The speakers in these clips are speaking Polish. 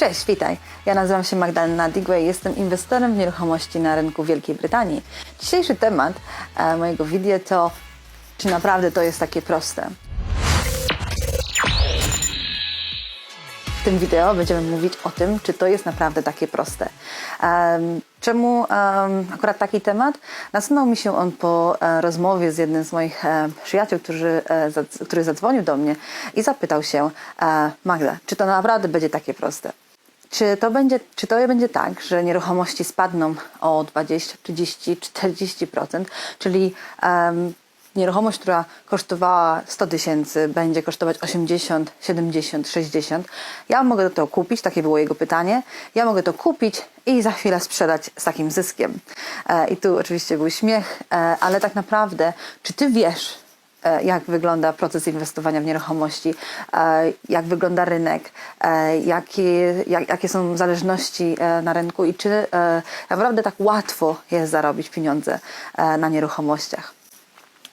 Cześć, witaj. Ja nazywam się Magdalena Digway, jestem inwestorem w nieruchomości na rynku Wielkiej Brytanii. Dzisiejszy temat e, mojego wideo to, czy naprawdę to jest takie proste. W tym wideo będziemy mówić o tym, czy to jest naprawdę takie proste. Em, Czemu em, akurat taki temat? Nasunął mi się on po e, rozmowie z jednym z moich e, przyjaciół, który, e, za- który zadzwonił do mnie i zapytał się, e, Magda, czy to naprawdę będzie takie proste? Czy to, będzie, czy to będzie tak, że nieruchomości spadną o 20, 30, 40%, czyli em, nieruchomość, która kosztowała 100 tysięcy, będzie kosztować 80, 70, 60. Ja mogę to kupić, takie było jego pytanie. Ja mogę to kupić i za chwilę sprzedać z takim zyskiem. E, I tu oczywiście był śmiech, e, ale tak naprawdę, czy ty wiesz, jak wygląda proces inwestowania w nieruchomości, e, jak wygląda rynek, e, jakie, jak, jakie są zależności e, na rynku i czy e, naprawdę tak łatwo jest zarobić pieniądze e, na nieruchomościach.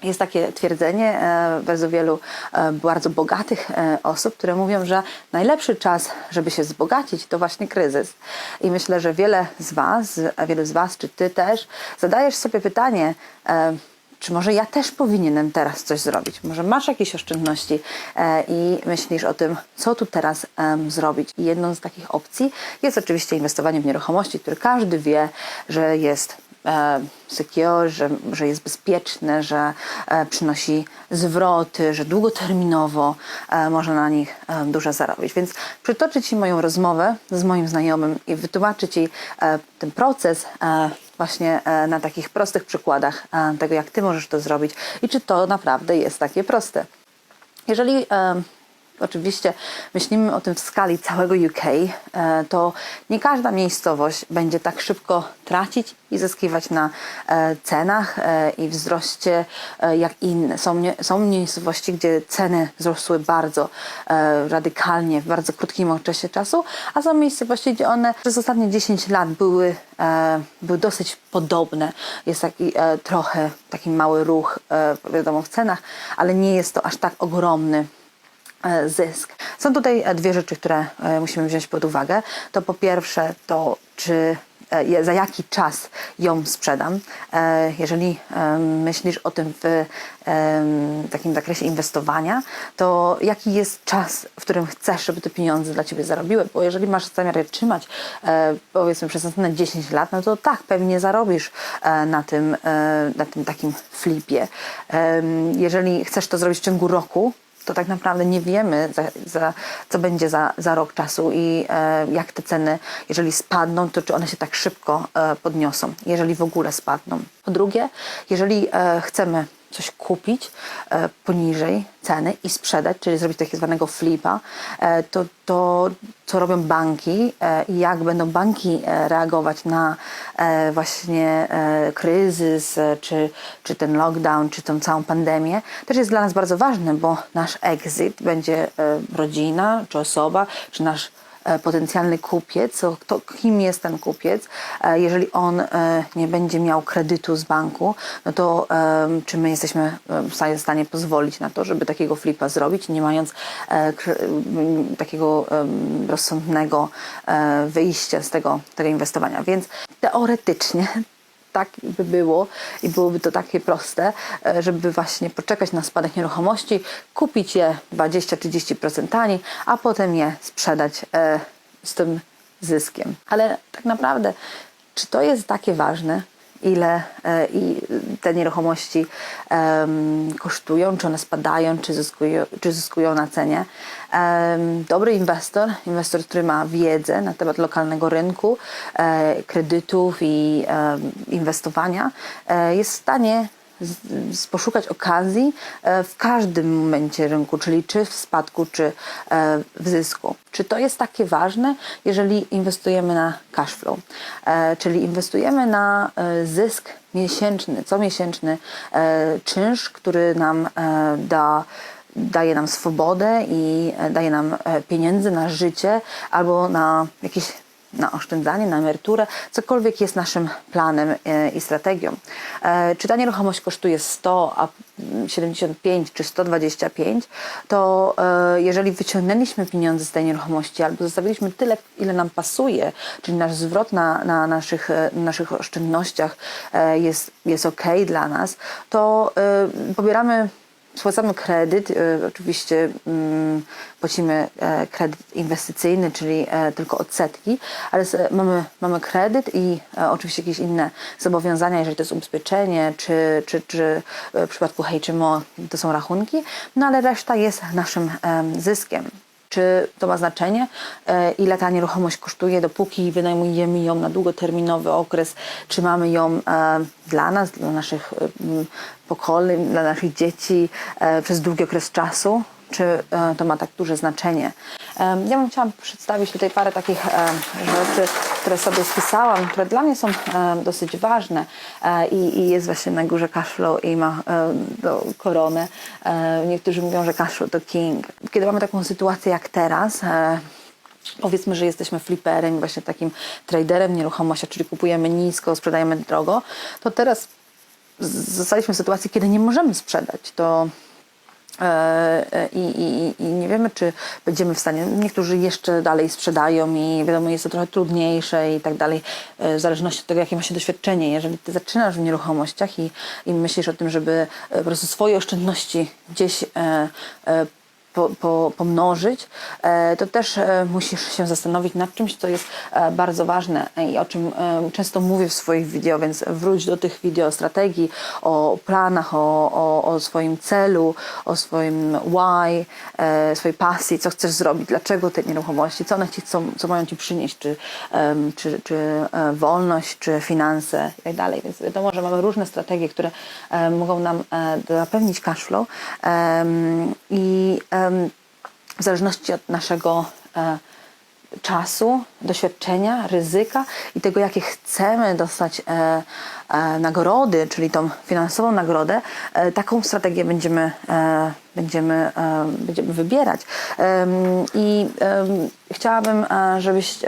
Jest takie twierdzenie e, bardzo wielu e, bardzo bogatych e, osób, które mówią, że najlepszy czas, żeby się wzbogacić, to właśnie kryzys. I myślę, że wiele z Was, wielu z Was, czy Ty też, zadajesz sobie pytanie, e, czy może ja też powinienem teraz coś zrobić? Może masz jakieś oszczędności e, i myślisz o tym, co tu teraz zrobić. I jedną z takich opcji jest oczywiście inwestowanie w nieruchomości, które każdy wie, że jest e, secure, że, że jest bezpieczne, że e, przynosi zwroty, że długoterminowo można na nich dużo zarobić. Więc przytoczę Ci moją rozmowę z moim znajomym i wytłumaczę Ci ten proces właśnie e, na takich prostych przykładach e, tego, jak Ty możesz to zrobić i czy to naprawdę jest takie proste. Jeżeli oczywiście myślimy o tym w skali całego UK, e, to nie każda miejscowość będzie tak szybko tracić i zyskiwać na e, cenach e, i wzroście jak inne. Są, są miejscowości, gdzie ceny wzrosły bardzo radykalnie w bardzo krótkim okresie czasu, a są miejscowości, gdzie one przez ostatnie 10 lat były, były dosyć podobne. Jest taki trochę taki mały ruch, wiadomo, w cenach, ale nie jest to aż tak ogromny zysk. Są tutaj e, dwie rzeczy, które e, musimy wziąć pod uwagę. To po pierwsze to, czy e, za jaki czas ją sprzedam. E, Jeżeli e, myślisz o tym w takim zakresie inwestowania, to jaki jest czas, w którym chcesz, żeby te pieniądze dla Ciebie zarobiły? Bo jeżeli masz zamiar je trzymać e, powiedzmy przez następne 10 lat, no to tak, pewnie zarobisz e, na tym, e, na tym takim flipie. Jeżeli chcesz to zrobić w ciągu roku, to tak naprawdę nie wiemy, za, za, co będzie za, za rok czasu i e, jak te ceny, jeżeli spadną, to czy one się tak szybko e, podniosą, jeżeli w ogóle spadną. Po drugie, jeżeli e, chcemy coś kupić e, poniżej ceny i sprzedać, czyli zrobić takiego zwanego flipa, e, to, to co robią banki e, i jak będą banki reagować na właśnie kryzys, czy, czy ten lockdown, czy tą całą pandemię, też jest dla nas bardzo ważne, bo nasz exit będzie rodzina, czy osoba, czy nasz potencjalny kupiec, kto, kim jest ten kupiec, e, jeżeli on e, nie będzie miał kredytu z banku, no to czy my jesteśmy w stanie, pozwolić na to, żeby takiego flipa zrobić, nie mając e, kre- m, takiego rozsądnego e, wyjścia z tego, tego inwestowania. Więc teoretycznie tak by było i byłoby to takie proste, e, żeby właśnie poczekać na spadek nieruchomości, kupić je 20-30% taniej, a potem je sprzedać e, z tym zyskiem. Ale tak naprawdę, czy to jest takie ważne? Ile e, i te nieruchomości kosztują, czy one spadają, czy zyskują, czy zyskują na cenie. Dobry inwestor, inwestor, który ma wiedzę na temat lokalnego rynku, e, kredytów i inwestowania, e, jest w stanie poszukać okazji e, w każdym momencie rynku, czyli czy w spadku, czy e, w zysku. Czy to jest takie ważne, jeżeli inwestujemy na cash flow, e, czyli inwestujemy na zysk miesięczny, comiesięczny czynsz, który nam da daje nam swobodę i daje nam pieniędzy na życie albo na jakieś na oszczędzanie, na emeryturę, cokolwiek jest naszym planem e, i strategią. E, Czy ta nieruchomość kosztuje 100, a 75 czy 125, to e, jeżeli wyciągnęliśmy pieniądze z tej nieruchomości albo zostawiliśmy tyle, ile nam pasuje, czyli nasz zwrot na, na naszych, naszych oszczędnościach jest, jest ok dla nas, to pobieramy spłacamy kredyt, e, oczywiście mm, płacimy e, kredyt inwestycyjny, czyli e, tylko odsetki, ale mamy, mamy kredyt i e, oczywiście jakieś inne zobowiązania, jeżeli to jest ubezpieczenie, czy, czy, czy w przypadku HMO to są rachunki, no ale reszta jest naszym em, zyskiem. Czy to ma znaczenie, e, ile ta nieruchomość kosztuje, dopóki wynajmujemy ją na długoterminowy okres, czy mamy ją e, dla nas, dla naszych e, pokoleń, dla naszych dzieci przez długi okres czasu, czy to ma tak duże znaczenie. Ja bym chciała przedstawić tutaj parę takich rzeczy, które sobie spisałam, które dla mnie są dosyć ważne e, i, jest właśnie na górze cashflow i ma do koronę. E, Niektórzy mówią, że cashflow to king. Kiedy mamy taką sytuację jak teraz, e, Powiedzmy, że jesteśmy fliperem, właśnie takim traderem nieruchomości, czyli kupujemy nisko, sprzedajemy drogo, to teraz zostaliśmy w sytuacji, kiedy nie możemy sprzedać. To i, i, i nie wiemy, czy będziemy w stanie. Niektórzy jeszcze dalej sprzedają i wiadomo, jest to trochę trudniejsze i tak dalej, e, w zależności od tego, jakie ma się doświadczenie. Jeżeli ty zaczynasz w nieruchomościach i, i myślisz o tym, żeby e, po prostu swoje oszczędności gdzieś e, e, po, po, pomnożyć, e, to też e, musisz się zastanowić nad czymś, co jest e, bardzo ważne i o czym często mówię w swoich wideo, więc wróć do tych wideo o strategii, o planach, o, o, o swoim celu, o swoim why, swojej pasji, co chcesz zrobić, dlaczego te nieruchomości, co one ci chcą, co mają ci przynieść, czy, czy, czy wolność, czy finanse i tak dalej. Więc wiadomo, że mamy różne strategie, które mogą nam zapewnić cashflow em, i w zależności od naszego e, czasu, doświadczenia, ryzyka i tego, jakie chcemy dostać e, e, nagrody, czyli tą finansową nagrodę, taką strategię będziemy, będziemy, będziemy wybierać. I chciałabym, żebyś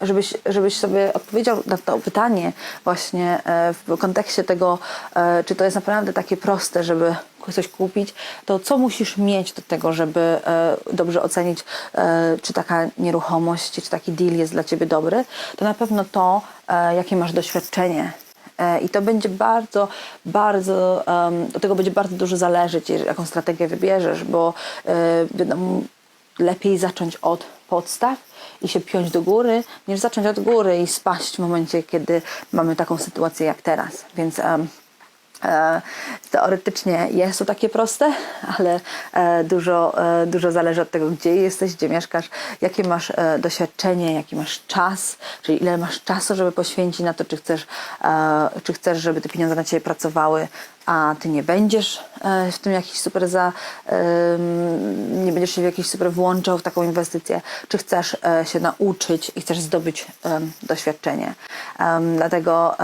żebyś, żebyś sobie odpowiedział na to pytanie właśnie e, w kontekście tego, e, czy to jest naprawdę takie proste, żeby coś kupić, to co musisz mieć do tego, żeby e, dobrze ocenić, czy taka nieruchomość, czy taki deal jest dla Ciebie dobry, to na pewno to, jakie masz doświadczenie. I to będzie bardzo, bardzo, do tego będzie bardzo dużo zależeć, jaką strategię wybierzesz, bo lepiej zacząć od podstaw i się piąć do góry, niż zacząć od góry i spaść w momencie, kiedy mamy taką sytuację jak teraz. Więc E, Teoretycznie jest to takie proste, ale e, dużo, e, dużo zależy od tego, gdzie jesteś, gdzie mieszkasz, jakie masz e, doświadczenie, jaki masz czas, czyli ile masz czasu, żeby poświęcić na to, czy chcesz, e, czy chcesz żeby te pieniądze na ciebie pracowały, a ty nie będziesz e, w tym jakiś super za, nie będziesz się w jakiś super włączał w taką inwestycję, czy chcesz e, się nauczyć i chcesz zdobyć doświadczenie. Dlatego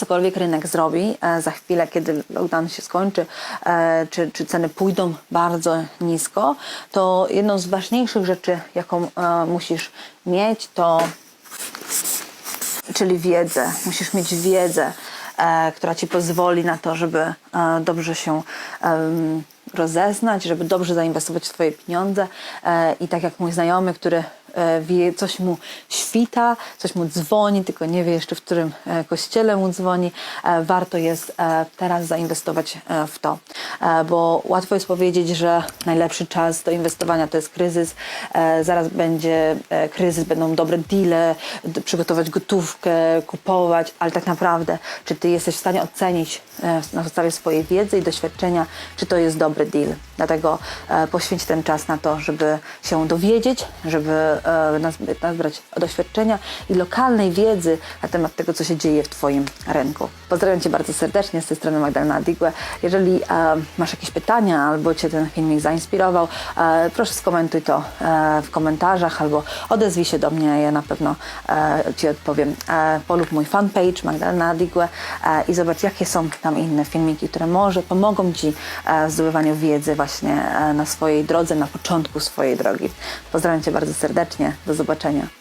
cokolwiek rynek zrobi e, za chwilę, kiedy lockdown się skończy, e, czy, czy ceny pójdą bardzo nisko, to jedną z ważniejszych rzeczy, jaką e, musisz mieć, to czyli wiedzę. Musisz mieć wiedzę, która ci pozwoli na to, żeby dobrze się rozeznać, żeby dobrze zainwestować w twoje pieniądze. I tak jak mój znajomy, który wie, coś mu świta, coś mu dzwoni, tylko nie wie jeszcze, w którym e, kościele mu dzwoni, e, warto jest e, teraz zainwestować e, w to. E, Bo łatwo jest powiedzieć, że najlepszy czas do inwestowania to jest kryzys, e, zaraz będzie e, kryzys, będą dobre deale, przygotować gotówkę, kupować, ale tak naprawdę, czy ty jesteś w stanie ocenić e, na podstawie swojej wiedzy i doświadczenia, czy to jest dobry deal. Dlatego e, poświęć ten czas na to, żeby się dowiedzieć, żeby e, naz- nazbrać doświadczenia i lokalnej wiedzy na temat tego, co się dzieje w Twoim rynku. Pozdrawiam Cię bardzo serdecznie z tej strony Magdalena Digłe. Jeżeli e, masz jakieś pytania albo Cię ten filmik zainspirował, proszę skomentuj to w komentarzach albo odezwij się do mnie, ja na pewno Ci odpowiem. Polub mój fanpage Magdalena Digłe i zobacz, jakie są tam inne filmiki, które może pomogą Ci w zdobywaniu wiedzy właśnie właśnie e, na swojej drodze, na początku swojej drogi. Pozdrawiam Cię bardzo serdecznie. Do zobaczenia.